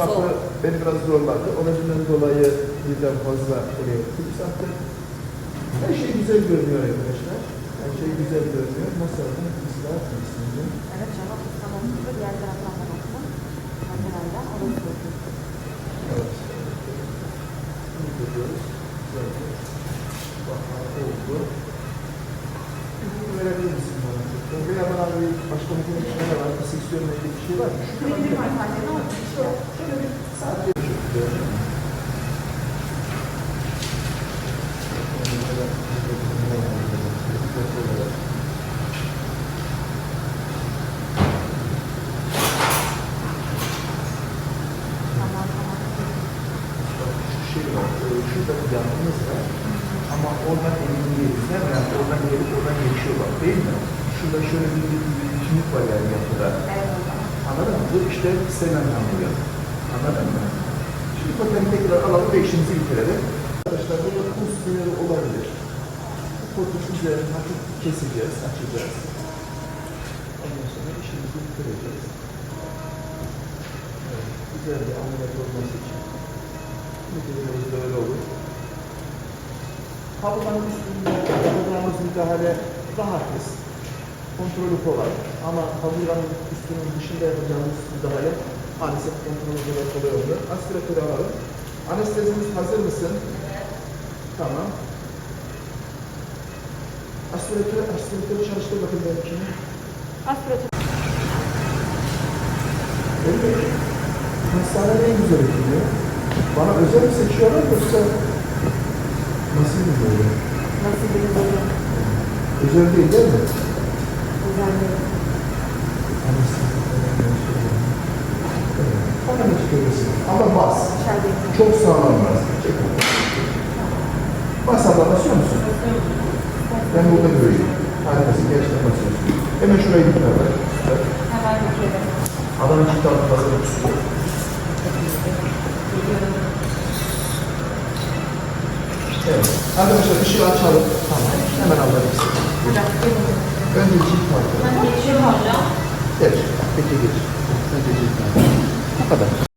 çapı beni biraz zorladı. O nedenden dolayı birden fazla oraya klip sattım. Her şey güzel görünüyor arkadaşlar. Her şey güzel görünüyor. Masanın ıslah kesinlikle. Evet canım tamam gibi diğer taraftan da baktım. Makinayla orası. Evet. Bunu görüyoruz. Zaten bakma oldu. Bunu verebilir misin bana? Veya bana bir başka bir şey var. Bir seksiyonla ilgili bir şey var mı? Şu Bilim var sadece ne işte. Şöyle bir sadece bir şey şey e, şurada bir yanımız var. Ama oradan emin değiliz değil mi? Yani oradan gelip oradan geçiyorlar değil mi? Şurada şöyle bir, bir, bir kimlik var yani yapıda. Evet. Anladın mı? Bu işte istenen hamlıyor. Anladın mı? Şimdi totemi tekrar alalım ve işimizi bitirelim. Arkadaşlar burada pul siniri olabilir. Bu koltuk üzerini hafif keseceğiz, açacağız. Ondan sonra işimizi bitireceğiz. Evet, güzel bir ameliyat olması için. Müdürümüz böyle olur. Kabloların üstünde yapacağımız müdahale rahatız. Kontrolü kolay. Ama kabloların üstünün dışında yapacağımız müdahale maalesef kontrolü kolay kolay oluyor. Aspiratörü alalım. Anestezimiz hazır mısın? Tamam. Aspiratörü, aspiratörü çalıştır bakın benimkini. Aspiratör. Evet. Hastane en güzel ediliyor. Bana özel mi seçiyorlar yoksa nasıl bir böyle? Nasıl bir hocam? Özel değil değil mi? Ona da çıkıyorsun. Ama bas. Çok sağlam bas. Çek. Bas abla basıyor musun? Ben burada göreyim. Harikasın. Gerçekten basıyorsun. Hemen şurayı bir tarafa. Hemen bakıyorum. Adamın çift altı basıyor. Evet. Arkadaşlar ışığı açalım. Tamam. Hemen Önce cilt parçaları. Ben geçiyorum hocam. Evet, peki geç. Önce cilt parçaları. Bu kadar.